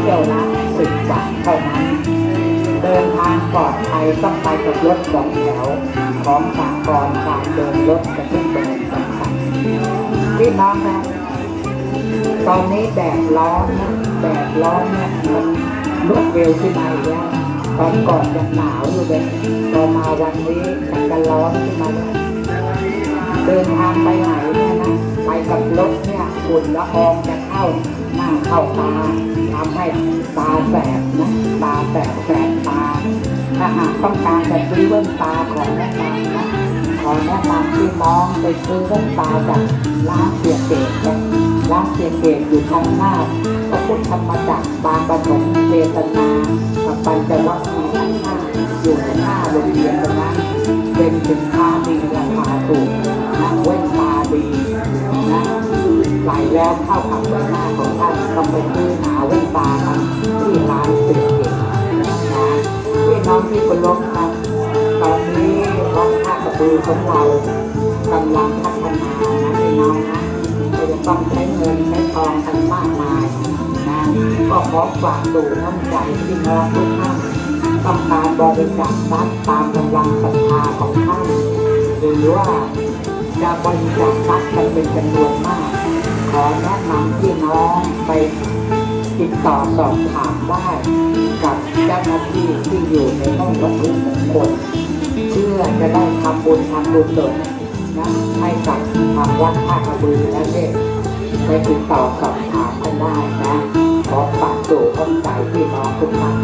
เที่ยวละสิบบาทเท่านั้น เดินทางปลอดภัยต้องไปกับรถสองแถว ของสากรการเดินรถกระตุ้นเป็นสำคัญพี่น้องนะตอนนี้แดดร้อนนะแดดร้อนเนี่ยมันรวดเร็วขึ้นมาแล้วตอนก่อนยังหนาวอยู่เลยพอมาวันนี้มันก็ร้อนขึ้นมาแล้วเดินทางไปไหนเนี่ยนะไปกับรถเนี่ยฝุ่นละอองจะ เข้าหน้าเข้าตาทำให้ตาแสบนะตาแสบแสบตา ถ้าหากต้องการจะซื้อแว่นตาของแนะนำนะขอแนะนำที่น้องไปซื้อแว่นตาจากร้านเสียเกตนะร้านเสียเกตอยู่ทางหน้าพระพุทธธรรมจักรบางประถมเจตนากับปัญจวัคคีย์ทั้งห้าอยู่หน้าโรงเรียน ใส่แล้วเข้ากับใบหน้าของท่านต้องไปซื้อหาแว่นตากันที่ร้านสียเกตนะพี่น้องที่คารพครับตอนนี้วัดท่ากระบือของเรากำลังพัฒนานะพี่น้องนะเราจะต้องใช้เงินใช้ทองกันมากมายนะก็ขอฝากดูน้ำใจพี่น้องทุกท่านต้องการบริจาคทรัพย์ตามกำลังศรัทธาของท่านหรือว่าจะบริจาคทรัพย์กันเป็นจำนวนมาก ขอแนะนำพี่น้องไปติดต่อสอบถามได้กับเจ้าหน้าที่ที่อยู่ในห้องวัตถุมงคลเพื่อจะได้ทำบุญทำบุญเสริมนะให้กับทางวัดท่ากระบือและเนี่ยไปติดต่อสอบถามกันได้นะขอฝากสู่ข้อใจพี่น้องทุกท่าน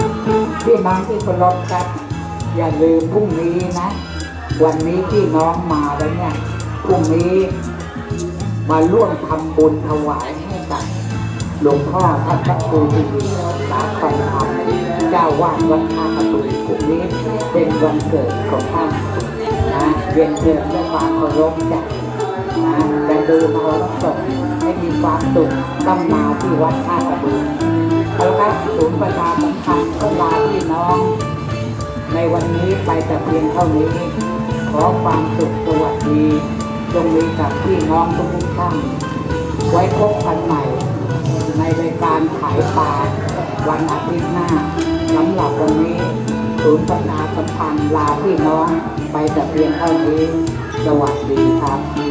พี่น้องที่เคารพครับอย่าลืมพรุ่งนี้นะ วันนี้พี่น้องมาแล้วเนี่ยพรุ่งนี้ มาร่วมทำบุญถวายให้กับหลวงพ่อพระครูทีวีสาคอนธรรมเจ้าวาดวัดท่าประตูพรุ่งนี้เป็นวันเกิดของท่านนะเรียนเชิญด้วยความเคารพจากนะจะดูมารับศพให้มีความสุขต้องมาที่วัดท่าประตูเอาละครับศูนย์ประชาสัมพันธ์ก็ลาพี่น้อง ในวันนี้ไปแต่เพียงเท่านี้ ขอความสุขสวัสดี จงมีกับพี่น้องทุกท่านไว้พบกันใหม่ ในรายการขายปลาวันอาทิตย์หน้าสำหรับวันนี้ศูนย์พัฒนาสัมพันธ์ลาพี่น้องไปแต่เพียงเท่านี้ สวัสดีครับ